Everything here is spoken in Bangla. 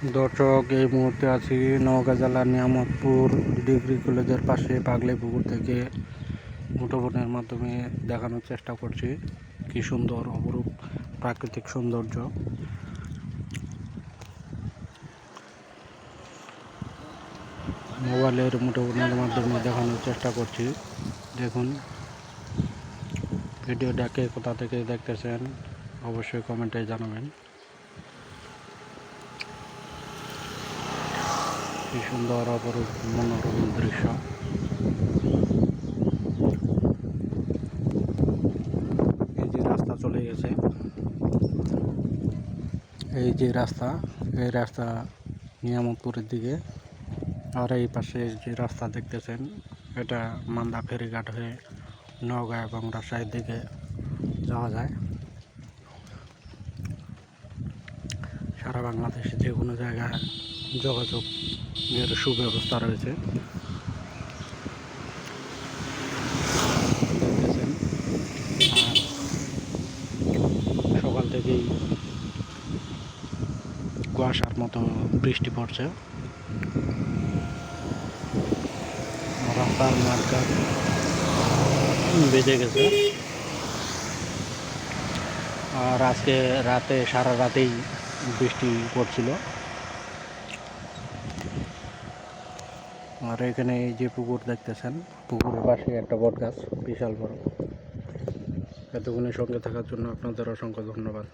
দর্শক, এই মুহূর্তে আছি নওগাঁ জেলার নিয়ামতপুর ডিগ্রি কলেজের পাশে পাগলি পুকুর থেকে মুঠোফোনের মাধ্যমে দেখানোর চেষ্টা করছি। কি সুন্দর, অপরূপ, প্রাকৃতিক সৌন্দর্য। মোবাইলের মুঠোফোনের মাধ্যমে দেখানোর চেষ্টা করছি। দেখুন ভিডিওটাকে কোথা থেকে দেখতেছেন, অবশ্যই কমেন্টে জানাবেন। কি সুন্দর অপরূপ মনোরম দৃশ্য। এই যে রাস্তা চলে গেছে। এই যে রাস্তা, এই রাস্তা নিয়ামতপুরের দিকে। আর এই পাশে যে রাস্তা দেখতেছেন, এটা মান্দা ফেরিঘাট হয়ে নওগাঁ এবং রাজশাহীর দিকে যাওয়া যায়। সারা বাংলাদেশে যে কোনো জায়গায় যোগাযোগের সুব্যবস্থা রয়েছে সকাল থেকেই কুয়াশার মতো বৃষ্টি পড়ছে। রাস্তার মাঠঘাট বেজে গেছে। আর আজকে রাতে, সারা রাতেই বৃষ্টি পড়ছিল। আর এখানে এই যে পুকুর দেখতেছেন পুকুরের পাশে একটা বট গাছ বিশাল বড়। এতক্ষণের সঙ্গে থাকার জন্য আপনাদের অসংখ্য ধন্যবাদ।